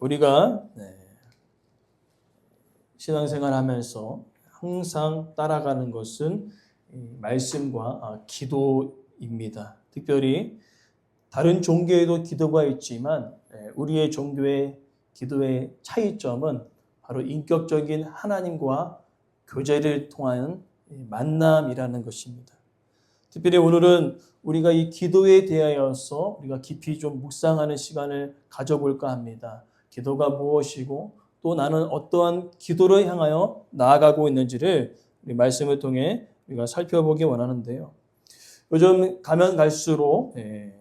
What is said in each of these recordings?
우리가 네, 신앙생활 하면서 항상 따라가는 것은 이 말씀과 아, 기도입니다. 특별히 다른 종교에도 기도가 있지만 예, 우리의 종교의 기도의 차이점은 바로 인격적인 하나님과 교제를 이 만남이라는 것입니다. 특별히 오늘은 우리가 이 기도에 대하여서 우리가 깊이 좀 묵상하는 시간을 가져볼까 합니다. 기도가 무엇이고 또 나는 어떠한 기도를 향하여 나아가고 있는지를 우리 말씀을 통해 우리가 살펴보기 원하는데요. 요즘 가면 갈수록 예,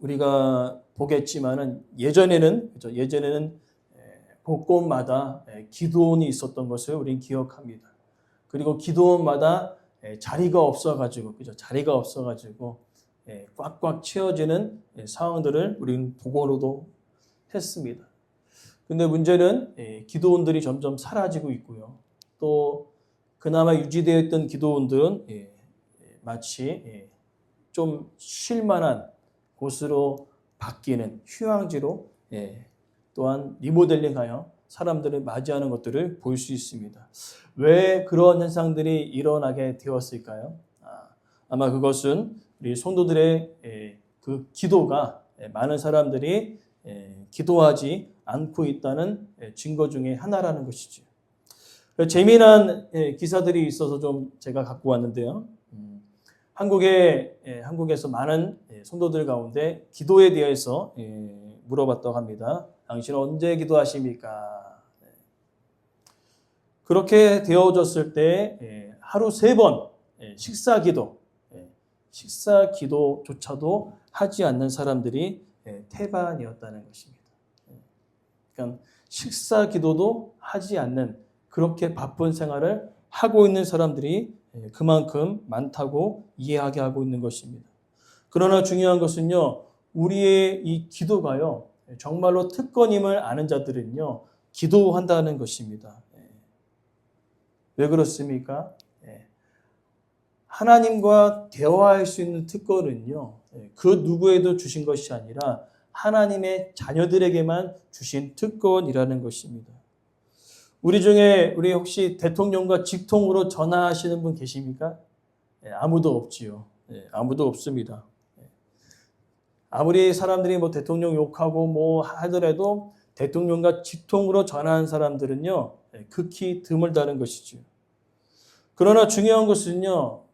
우리가 보겠지만은 예전에는 그죠? 예전에는 예, 곳곳마다 예, 기도원이 있었던 것을 우리는 기억합니다. 그리고 기도원마다 예, 자리가 없어가지고 그죠? 자리가 없어가지고 예, 꽉꽉 채워지는 예, 상황들을 우리는 보고로도 했습니다. 근데 문제는 예, 기도원들이 점점 사라지고 있고요. 또 그나마 유지되어 있던 기도원들은 예, 예, 마치 예, 좀 쉴만한 곳으로 바뀌는 휴양지로 예, 또한 리모델링하여 사람들을 맞이하는 것들을 볼 수 있습니다. 왜 그런 현상들이 일어나게 되었을까요? 아, 아마 그것은 우리 성도들의 예, 그 기도가 예, 많은 사람들이 예, 기도하지 않고 있다는 예, 증거 중에 하나라는 것이죠. 재미난 예, 기사들이 있어서 좀 제가 갖고 왔는데요. 음, 한국에 예, 한국에서 많은 예, 성도들 가운데 기도에 대해서 예, 물어봤다고 합니다. 당신은 언제 기도하십니까? 네. 그렇게 되어졌을 때 예, 하루 세 번 식사 기도, 예, 식사 기도조차도 하지 않는 사람들이 예, 태반이었다는 것입니다. 예. 그러니까 식사 기도도 하지 않는 그렇게 바쁜 생활을 하고 있는 사람들이 예, 그만큼 많다고 이해하게 하고 있는 것입니다. 그러나 중요한 것은요, 우리의 이 기도가요, 정말로 특권임을 아는 자들은요, 기도한다는 것입니다. 예. 왜 그렇습니까? 예. 하나님과 대화할 수 있는 특권은요, 예, 그 누구에도 주신 것이 아니라 하나님의 자녀들에게만 주신 특권이라는 것입니다. 우리 중에 우리 혹시 대통령과 직통으로 전화하시는 분 계십니까? 예, 아무도 없지요. 예, 아무도 없습니다. 예. 아무리 사람들이 뭐 대통령 욕하고 뭐 하더라도 대통령과 직통으로 전화한 사람들은요, 예, 극히 드물다는 것이죠. 그러나 중요한 것은요,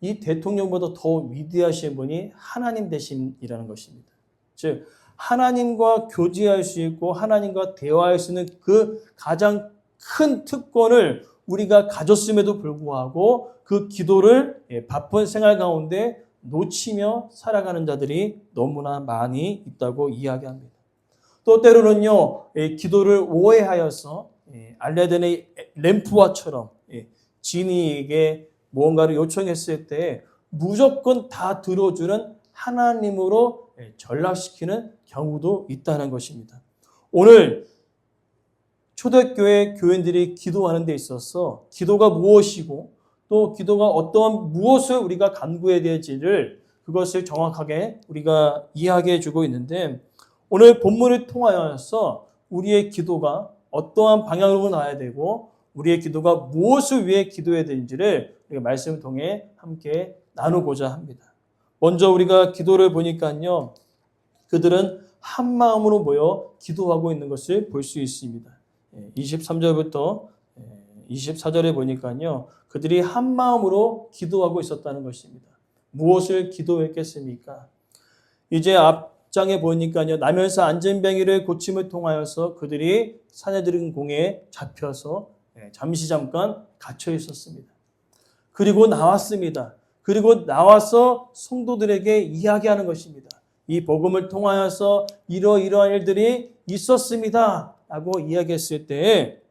이 대통령보다 더 위대하신 분이 하나님 대신이라는 것입니다. 즉, 하나님과 교제할 수 있고 하나님과 대화할 수 있는 그 가장 큰 특권을 우리가 가졌음에도 불구하고 그 기도를 예, 바쁜 생활 가운데 놓치며 살아가는 자들이 너무나 많이 있다고 이야기합니다. 또 때로는요, 예, 기도를 오해하여서 예, 알레덴의 램프와처럼 지니에게 무언가를 요청했을 때 무조건 다 들어주는 하나님으로 전락시키는 경우도 있다는 것입니다. 오늘 초대교회 교인들이 기도하는 데 있어서 기도가 무엇이고 또 기도가 어떠한 무엇을 우리가 간구해야 될지를 그것을 정확하게 우리가 이해하게 해주고 있는데 오늘 본문을 통하여서 우리의 기도가 어떠한 방향으로 나야 되고 우리의 기도가 무엇을 위해 기도해야 되는지를 우리가 말씀을 통해 함께 나누고자 합니다. 먼저 우리가 기도를 보니까요. 그들은 한 마음으로 모여 기도하고 있는 것을 볼 수 있습니다. 23절부터 24절에 보니까요. 그들이 한 마음으로 기도하고 있었다는 것입니다. 무엇을 기도했겠습니까? 이제 앞장에 보니까요. 나면서 안전병이를 고침을 통하여서 그들이 사내들은 공에 잡혀서 잠시 잠깐 갇혀 있었습니다. 그리고 나왔습니다. 그리고 나와서 성도들에게 이야기하는 것입니다. 이 복음을 통하여서 이러이러한 일들이 있었습니다. 라고 이야기했을 때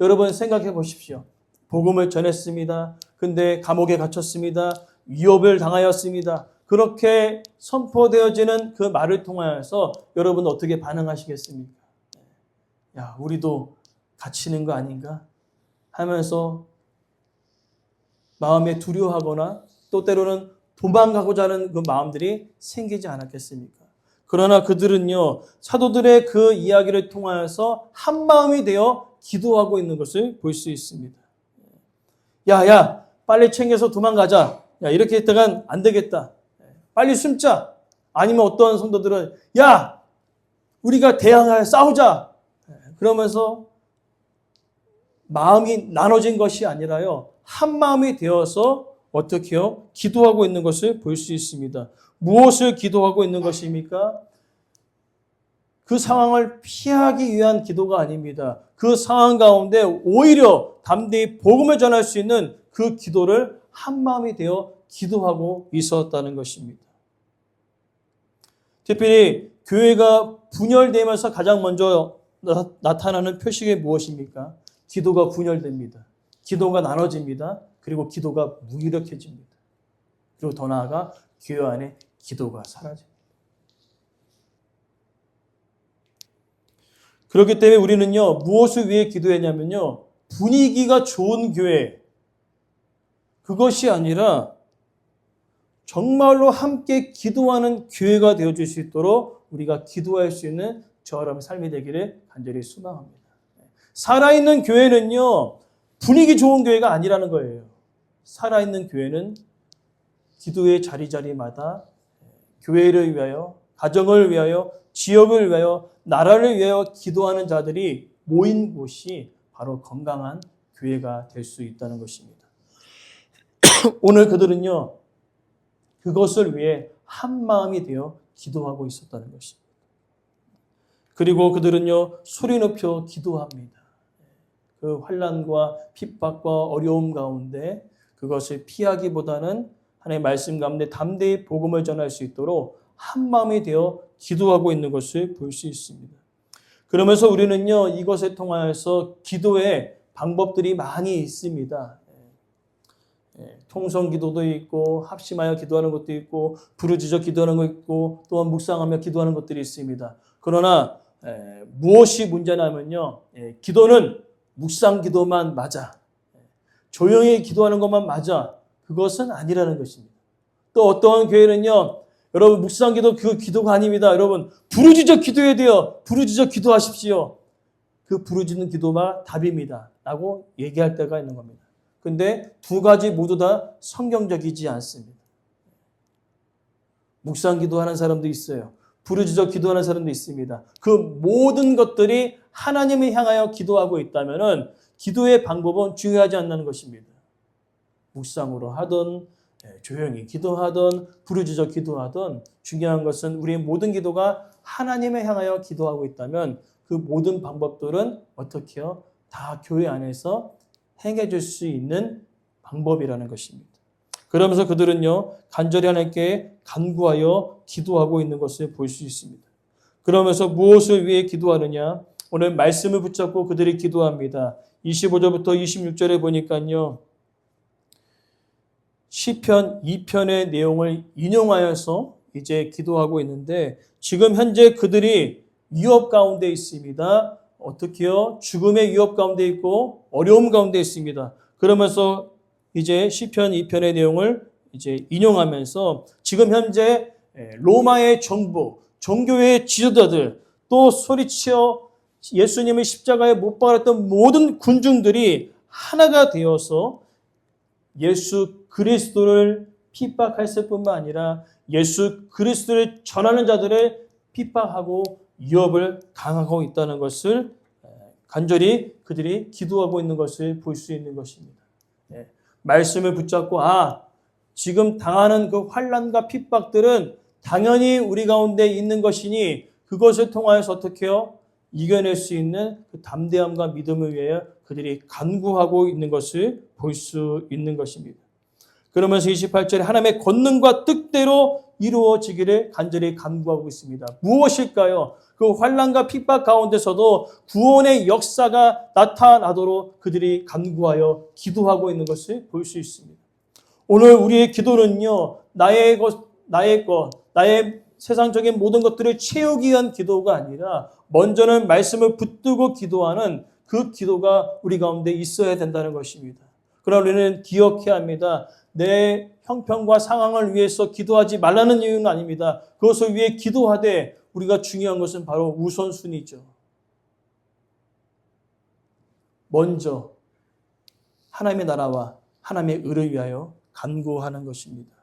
여러분 생각해 보십시오. 복음을 전했습니다. 근데 감옥에 갇혔습니다. 위협을 당하였습니다. 그렇게 선포되어지는 그 말을 통하여서 여러분 어떻게 반응하시겠습니까? 야, 우리도 갇히는 거 아닌가? 하면서 마음에 두려워하거나 또 때로는 도망가고자 하는 그 마음들이 생기지 않았겠습니까? 그러나 그들은요, 사도들의 그 이야기를 통하여서 한 마음이 되어 기도하고 있는 것을 볼 수 있습니다. 야, 야, 빨리 챙겨서 도망가자. 야, 이렇게 했다간 안 되겠다. 빨리 숨자. 아니면 어떤 성도들은, 야, 우리가 대항하여 싸우자. 그러면서 마음이 나눠진 것이 아니라요, 한 마음이 되어서 어떻게요? 기도하고 있는 것을 볼 수 있습니다. 무엇을 기도하고 있는 것입니까? 그 상황을 피하기 위한 기도가 아닙니다. 그 상황 가운데 오히려 담대히 복음을 전할 수 있는 그 기도를 한 마음이 되어 기도하고 있었다는 것입니다. 특별히 교회가 분열되면서 가장 먼저 나, 타나는 표식이 무엇입니까? 기도가 분열됩니다. 기도가 나눠집니다. 그리고 기도가 무기력해집니다. 그리고 더 나아가 교회 안에 기도가 사라집니다. 그렇기 때문에 우리는요, 무엇을 위해 기도했냐면요, 분위기가 좋은 교회, 그것이 아니라 정말로 함께 기도하는 교회가 되어 줄 수 있도록 우리가 기도할 수 있는 여러분 삶이 되기를 간절히 소망합니다. 살아있는 교회는요, 분위기 좋은 교회가 아니라는 거예요. 살아있는 교회는 기도의 자리자리마다 교회를 위하여, 가정을 위하여, 지역을 위하여, 나라를 위하여 기도하는 자들이 모인 곳이 바로 건강한 교회가 될 수 있다는 것입니다. 오늘 그들은요, 그것을 위해 한 마음이 되어 기도하고 있었다는 것입니다. 그리고 그들은요, 소리 높여 기도합니다. 그 환란과 핍박과 어려움 가운데 그것을 피하기보다는 하나님의 말씀 가운데 담대히 복음을 전할 수 있도록 한 마음이 되어 기도하고 있는 것을 볼 수 있습니다. 그러면서 우리는요, 이것을 통하여서 기도의 방법들이 많이 있습니다. 예, 통성 기도도 있고 합심하여 기도하는 것도 있고 부르짖어 기도하는 것도 있고 또한 묵상하며 기도하는 것들이 있습니다. 그러나 에, 무엇이 문제냐면요, 예, 기도는 묵상 기도만 맞아. 조용히 기도하는 것만 맞아. 그것은 아니라는 것입니다. 또 어떠한 교회는요, 여러분 묵상 기도 그 기도가 아닙니다. 여러분 부르짖어 기도해야 돼요. 부르짖어 기도하십시오. 그 부르짖는 기도가 답입니다. 라고 얘기할 때가 있는 겁니다. 근데 두 가지 모두 다 성경적이지 않습니다. 묵상 기도하는 사람도 있어요. 부르짖어 기도하는 사람도 있습니다. 그 모든 것들이 하나님을 향하여 기도하고 있다면은 기도의 방법은 중요하지 않는 것입니다. 묵상으로 하든 예, 조용히 기도하든 부르짖어 기도하든 중요한 것은 우리의 모든 기도가 하나님을 향하여 기도하고 있다면 그 모든 방법들은 어떻게요? 다 교회 안에서 행해줄 수 있는 방법이라는 것입니다. 그러면서 그들은요 간절히 하나님께 간구하여 기도하고 있는 것을 볼 수 있습니다. 그러면서 무엇을 위해 기도하느냐? 오늘 말씀을 붙잡고 그들이 기도합니다. 25절부터 26절에 보니까요. 시편 2편의 내용을 인용하여서 이제 기도하고 있는데 지금 현재 그들이 위협 가운데 있습니다. 어떻게요? 죽음의 위협 가운데 있고 어려움 가운데 있습니다. 그러면서 이제 시편 2편의 내용을 이제 인용하면서 지금 현재 로마의 정부, 종교의 지도자들 또 소리치어 예수님의 십자가에 못 박았던 모든 군중들이 하나가 되어서 예수 그리스도를 핍박했을 뿐만 아니라 예수 그리스도를 전하는 자들을 핍박하고 위협을 당하고 있다는 것을 간절히 그들이 기도하고 있는 것을 볼 수 있는 것입니다. 말씀을 붙잡고 아 지금 당하는 그 환란과 핍박들은 당연히 우리 가운데 있는 것이니 그것을 통하여서 어떻게요? 이겨낼 수 있는 그 담대함과 믿음을 위하여 그들이 간구하고 있는 것을 볼 수 있는 것입니다. 그러면서 28절에 하나님의 권능과 뜻대로 이루어지기를 간절히 간구하고 있습니다. 무엇일까요? 그 환란과 핍박 가운데서도 구원의 역사가 나타나도록 그들이 간구하여 기도하고 있는 것을 볼 수 있습니다. 오늘 우리의 기도는요, 나의 것, 나의 것, 나의 세상적인 모든 것들을 채우기 위한 기도가 아니라 먼저는 말씀을 붙들고 기도하는 그 기도가 우리 가운데 있어야 된다는 것입니다. 그러나 우리는 기억해야 합니다. 내 형편과 상황을 위해서 기도하지 말라는 이유는 아닙니다. 그것을 위해 기도하되 우리가 중요한 것은 바로 우선순위죠. 먼저 하나님의 나라와 하나님의 의를 위하여 간구하는 것입니다.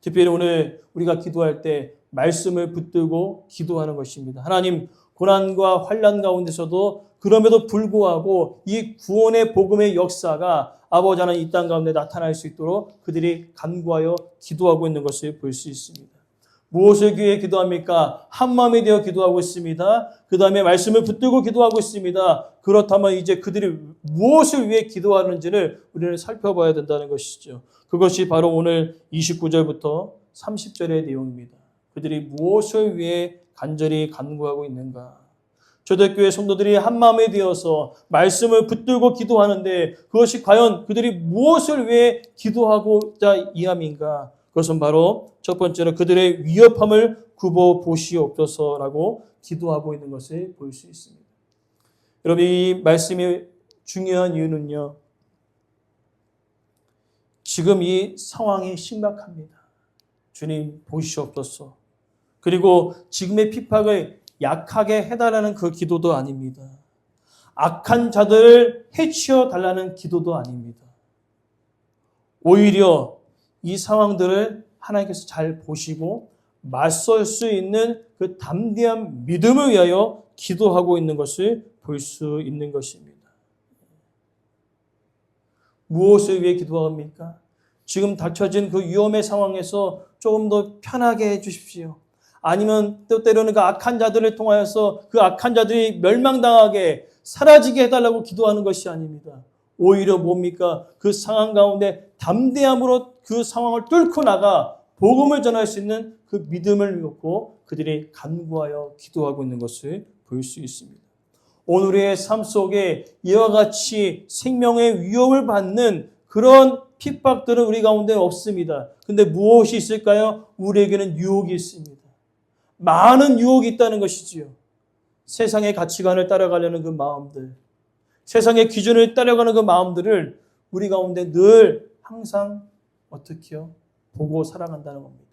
특별히 오늘 우리가 기도할 때 말씀을 붙들고 기도하는 것입니다. 하나님 고난과 환란 가운데서도 그럼에도 불구하고 이 구원의 복음의 역사가 아버지 하나님 이 땅 가운데 나타날 수 있도록 그들이 간구하여 기도하고 있는 것을 볼 수 있습니다. 무엇을 위해 기도합니까? 한 마음이 되어 기도하고 있습니다. 그 다음에 말씀을 붙들고 기도하고 있습니다. 그렇다면 이제 그들이 무엇을 위해 기도하는지를 우리는 살펴봐야 된다는 것이죠. 그것이 바로 오늘 29절부터 30절의 내용입니다. 그들이 무엇을 위해 간절히 간구하고 있는가? 초대교회 성도들이 한 마음에 되어서 말씀을 붙들고 기도하는데 그것이 과연 그들이 무엇을 위해 기도하고자 이함인가? 그것은 바로 첫 번째로 그들의 위협함을 굽어 보시옵소서라고 기도하고 있는 것을 볼 수 있습니다. 여러분 이 말씀이 중요한 이유는요. 지금 이 상황이 심각합니다. 주님 보시옵소서. 그리고 지금의 핍박을 약하게 해달라는 그 기도도 아닙니다. 악한 자들을 해치워 달라는 기도도 아닙니다. 오히려 이 상황들을 하나님께서 잘 보시고 맞설 수 있는 그 담대한 믿음을 위하여 기도하고 있는 것을 볼 수 있는 것입니다. 무엇을 위해 기도합니까? 지금 닥쳐진 그 위험의 상황에서 조금 더 편하게 해 주십시오. 아니면 또 때로는 그 악한 자들을 통하여서 그 악한 자들이 멸망당하게 사라지게 해달라고 기도하는 것이 아닙니다. 오히려 뭡니까? 그 상황 가운데 담대함으로 그 상황을 뚫고 나가 복음을 전할 수 있는 그 믿음을 놓고 그들이 간구하여 기도하고 있는 것을 볼 수 있습니다. 오늘의 삶 속에 이와 같이 생명의 위협을 받는 그런 핍박들은 우리 가운데 없습니다. 근데 무엇이 있을까요? 우리에게는 유혹이 있습니다. 많은 유혹이 있다는 것이지요. 세상의 가치관을 따라가려는 그 마음들, 세상의 기준을 따라가는 그 마음들을 우리 가운데 늘 항상 어떻게요? 보고 살아간다는 겁니다.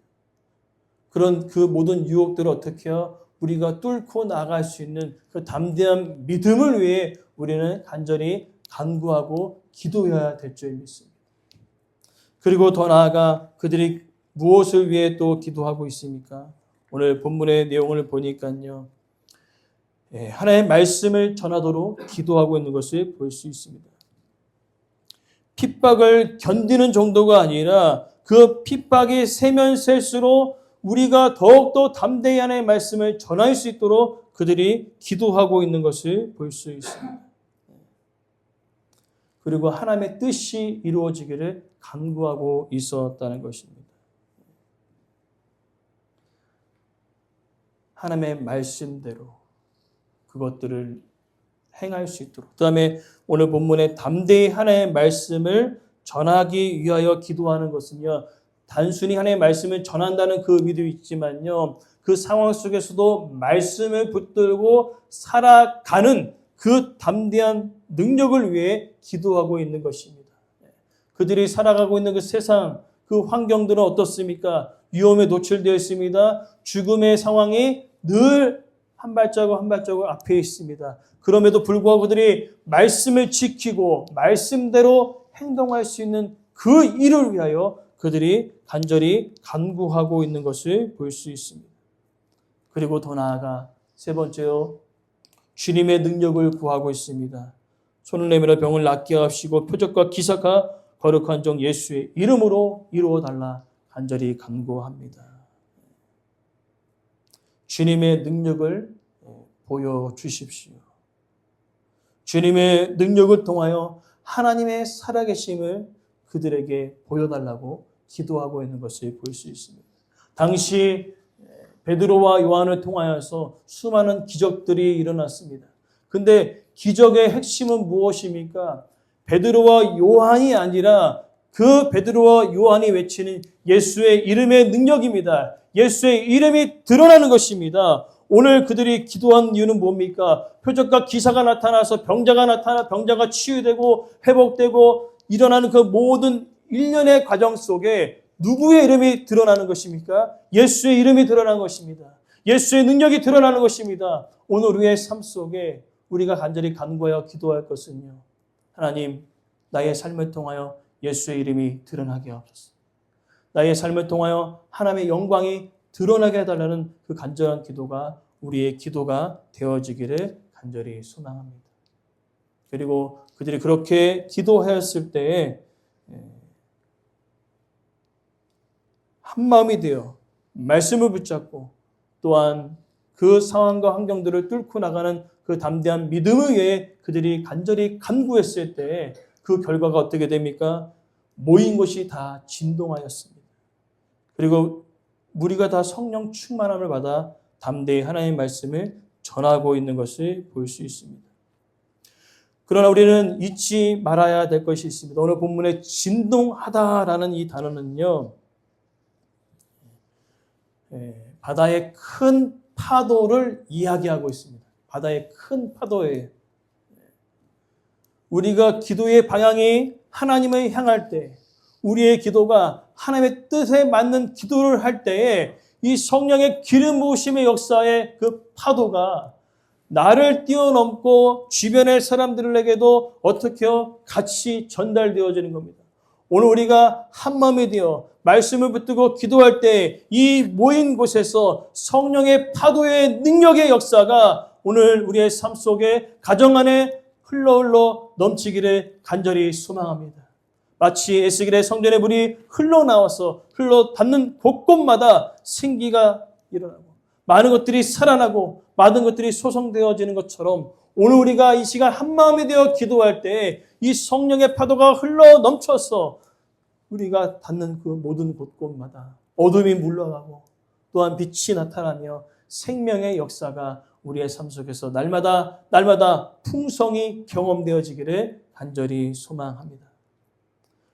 그런 그 모든 유혹들을 어떻게요? 우리가 뚫고 나갈 수 있는 그 담대한 믿음을 위해 우리는 간절히 간구하고 기도해야 될 줄 믿습니다. 그리고 더 나아가 그들이 무엇을 위해 또 기도하고 있습니까? 오늘 본문의 내용을 보니까요. 예, 하나님의 말씀을 전하도록 기도하고 있는 것을 볼 수 있습니다. 핍박을 견디는 정도가 아니라 그 핍박이 세면 셀수록 우리가 더욱더 담대히 하나님의 말씀을 전할 수 있도록 그들이 기도하고 있는 것을 볼 수 있습니다. 그리고 하나님의 뜻이 이루어지기를 간구하고 있었다는 것입니다. 하나님의 말씀대로 그것들을 행할 수 있도록. 그 다음에 오늘 본문에 담대히 하나님의 말씀을 전하기 위하여 기도하는 것은요, 단순히 하나님의 말씀을 전한다는 그 의미도 있지만요, 그 상황 속에서도 말씀을 붙들고 살아가는 그 담대한 능력을 위해 기도하고 있는 것입니다. 그들이 살아가고 있는 그 세상, 그 환경들은 어떻습니까? 위험에 노출되어 있습니다. 죽음의 상황이 늘 한 발자국 한 발자국 앞에 있습니다. 그럼에도 불구하고 그들이 말씀을 지키고 말씀대로 행동할 수 있는 그 일을 위하여 그들이 간절히 간구하고 있는 것을 볼 수 있습니다. 그리고 더 나아가 세 번째로 주님의 능력을 구하고 있습니다. 손을 내밀어 병을 낫게 하시고 표적과 기사가 거룩한 종 예수의 이름으로 이루어 달라 간절히 간구합니다. 주님의 능력을 보여 주십시오. 주님의 능력을 통하여 하나님의 살아계심을 그들에게 보여달라고 기도하고 있는 것을 볼 수 있습니다. 당시 베드로와 요한을 통하여서 수많은 기적들이 일어났습니다. 근데 기적의 핵심은 무엇입니까? 베드로와 요한이 아니라 그 베드로와 요한이 외치는 예수의 이름의 능력입니다. 예수의 이름이 드러나는 것입니다. 오늘 그들이 기도한 이유는 뭡니까? 표적과 기사가 나타나서 병자가 나타나 병자가 치유되고 회복되고 일어나는 그 모든 일련의 과정 속에 누구의 이름이 드러나는 것입니까? 예수의 이름이 드러난 것입니다. 예수의 능력이 드러나는 것입니다. 오늘 우리의 삶 속에 우리가 간절히 간구하여 기도할 것은요. 하나님, 나의 삶을 통하여 예수의 이름이 드러나게 하옵소서. 나의 삶을 통하여 하나님의 영광이 드러나게 해달라는 그 간절한 기도가 우리의 기도가 되어지기를 간절히 소망합니다. 그리고 그들이 그렇게 기도하였을 때에 한 마음이 되어 말씀을 붙잡고 또한 그 상황과 환경들을 뚫고 나가는 그 담대한 믿음을 위해 그들이 간절히 간구했을 때 그 결과가 어떻게 됩니까? 모인 곳이 다 진동하였습니다. 그리고 무리가 다 성령 충만함을 받아 담대히 하나님의 말씀을 전하고 있는 것을 볼 수 있습니다. 그러나 우리는 잊지 말아야 될 것이 있습니다. 오늘 본문에 진동하다라는 이 단어는요, 예, 바다의 큰 파도를 이야기하고 있습니다. 바다의 큰 파도예요. 우리가 기도의 방향이 하나님을 향할 때, 우리의 기도가 하나님의 뜻에 맞는 기도를 할 때에 이 성령의 기름 부으심의 역사의 그 파도가 나를 뛰어넘고 주변의 사람들에게도 어떻게요? 같이 전달되어지는 겁니다. 오늘 우리가 한 마음이 되어 말씀을 붙들고 기도할 때 이 모인 곳에서 성령의 파도의 능력의 역사가 오늘 우리의 삶 속에 가정 안에 흘러 흘러 넘치기를 간절히 소망합니다. 마치 에스겔의 성전의 물이 흘러나와서 흘러 닿는 곳곳마다 생기가 일어나고 많은 것들이 살아나고 많은 것들이 소성되어지는 것처럼 오늘 우리가 이 시간 한 마음이 되어 기도할 때 이 성령의 파도가 흘러 넘쳐서 우리가 닿는 그 모든 곳곳마다 어둠이 물러가고 또한 빛이 나타나며 생명의 역사가 우리의 삶 속에서 날마다 날마다 풍성이 경험되어지기를 간절히 소망합니다.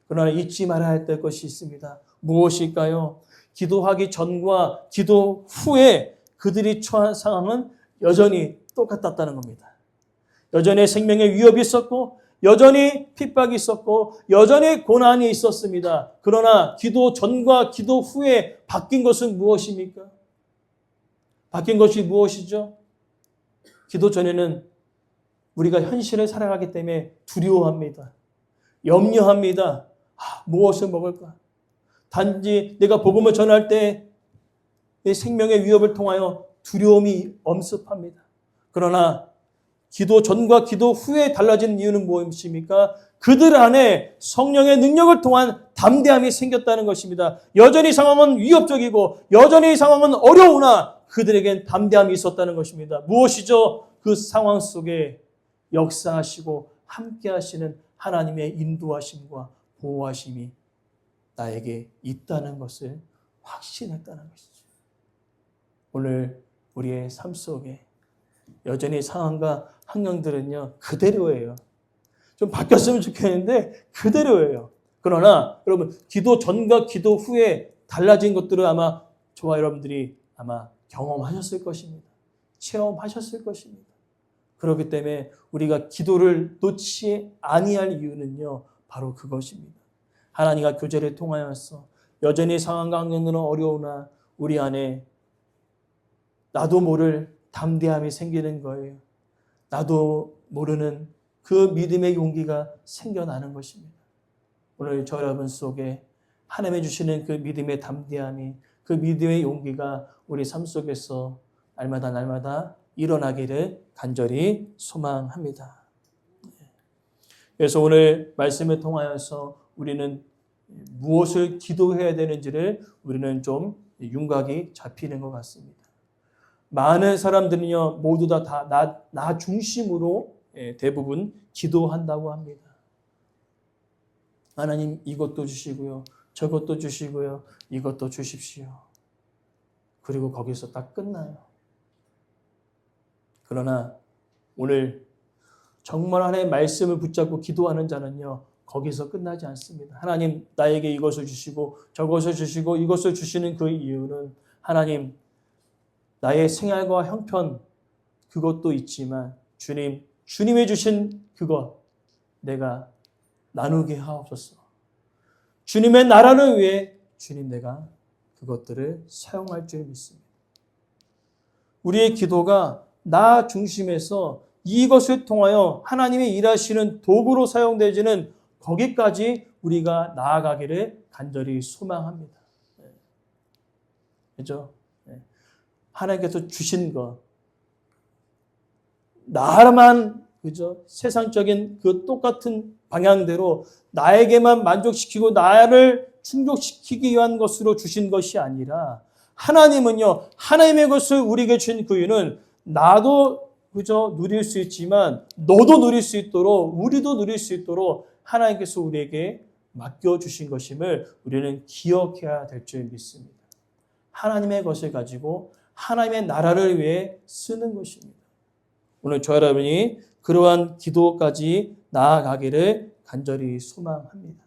그러나 잊지 말아야 될 것이 있습니다. 무엇일까요? 기도하기 전과 기도 후에 그들이 처한 상황은 여전히 똑같았다는 겁니다. 여전히 생명의 위협이 있었고, 여전히 핍박이 있었고, 여전히 고난이 있었습니다. 그러나 기도 전과 기도 후에 바뀐 것은 무엇입니까? 바뀐 것이 무엇이죠? 기도 전에는 우리가 현실을 살아가기 때문에 두려워합니다. 염려합니다. 아, 무엇을 먹을까? 단지 내가 복음을 전할 때 내 생명의 위협을 통하여 두려움이 엄습합니다. 그러나 기도 전과 기도 후에 달라진 이유는 무엇입니까? 그들 안에 성령의 능력을 통한 담대함이 생겼다는 것입니다. 여전히 상황은 위협적이고 여전히 상황은 어려우나 그들에겐 담대함이 있었다는 것입니다. 무엇이죠? 그 상황 속에 역사하시고 함께 하시는 하나님의 인도하심과 보호하심이 나에게 있다는 것을 확신했다는 것이죠. 오늘 우리의 삶 속에 여전히 상황과 환경들은요, 그대로예요. 좀 바뀌었으면 좋겠는데, 그대로예요. 그러나 여러분, 기도 전과 기도 후에 달라진 것들을 아마 저와 여러분들이 아마 경험하셨을 것입니다. 체험하셨을 것입니다. 그렇기 때문에 우리가 기도를 놓지 아니할 이유는요, 바로 그것입니다. 하나님과 교제를 통하여서 여전히 상황과 환경은 어려우나 우리 안에 나도 모를 담대함이 생기는 거예요. 나도 모르는 그 믿음의 용기가 생겨나는 것입니다. 오늘 저 여러분 속에 하나님의 주시는 그 믿음의 담대함이 그 믿음의 용기가 우리 삶 속에서 날마다 날마다 일어나기를 간절히 소망합니다. 그래서 오늘 말씀을 통하여서 우리는 무엇을 기도해야 되는지를 우리는 좀 윤곽이 잡히는 것 같습니다. 많은 사람들은요, 모두 다, 다 나, 나 중심으로 예, 대부분 기도한다고 합니다. 하나님 이것도 주시고요, 저것도 주시고요, 이것도 주십시오. 그리고 거기서 딱 끝나요. 그러나 오늘 정말 하나님의 말씀을 붙잡고 기도하는 자는요, 거기서 끝나지 않습니다. 하나님 나에게 이것을 주시고 저것을 주시고 이것을 주시는 그 이유는 하나님 나의 생활과 형편 그것도 있지만 주님 주님이 주신 그것 내가 나누게 하옵소서. 주님의 나라를 위해 주님 내가 그것들을 사용할 줄 믿습니다. 우리의 기도가 나 중심에서 이것을 통하여 하나님의 일하시는 도구로 사용되지는 거기까지 우리가 나아가기를 간절히 소망합니다. 네. 그죠? 네. 하나님께서 주신 것, 나만 그죠? 세상적인 그 똑같은 방향대로 나에게만 만족시키고 나를 충족시키기 위한 것으로 주신 것이 아니라 하나님은요 하나님의 것을 우리에게 주신 그 이유는 나도 그저 누릴 수 있지만 너도 누릴 수 있도록 우리도 누릴 수 있도록 하나님께서 우리에게 맡겨 주신 것임을 우리는 기억해야 될 줄 믿습니다. 하나님의 것을 가지고 하나님의 나라를 위해 쓰는 것입니다. 오늘 저 여러분이 그러한 기도까지 나아가기를 간절히 소망합니다.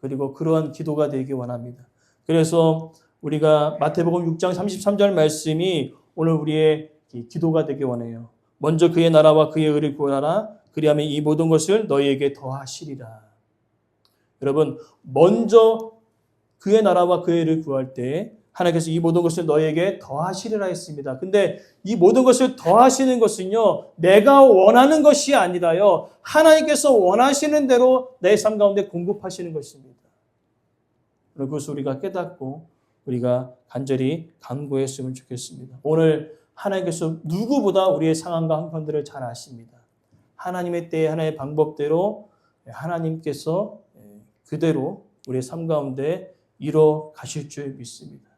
그리고 그러한 기도가 되기 원합니다. 그래서 우리가 마태복음 6장 33절 말씀이 오늘 우리의 기도가 되기 원해요. 먼저 그의 나라와 그의 의를 구하라. 그리하면 이 모든 것을 너희에게 더하시리라. 여러분, 먼저 그의 나라와 그의 의를 구할 때 하나님께서 이 모든 것을 너희에게 더하시리라 했습니다. 근데 이 모든 것을 더하시는 것은요, 내가 원하는 것이 아니라요, 하나님께서 원하시는 대로 내 삶 가운데 공급하시는 것입니다. 그것을 우리가 깨닫고 우리가 간절히 간구했으면 좋겠습니다. 오늘 하나님께서 누구보다 우리의 상황과 형편들을 잘 아십니다. 하나님의 때에 하나님의 방법대로 하나님께서 그대로 우리의 삶 가운데 이뤄 가실 줄 믿습니다.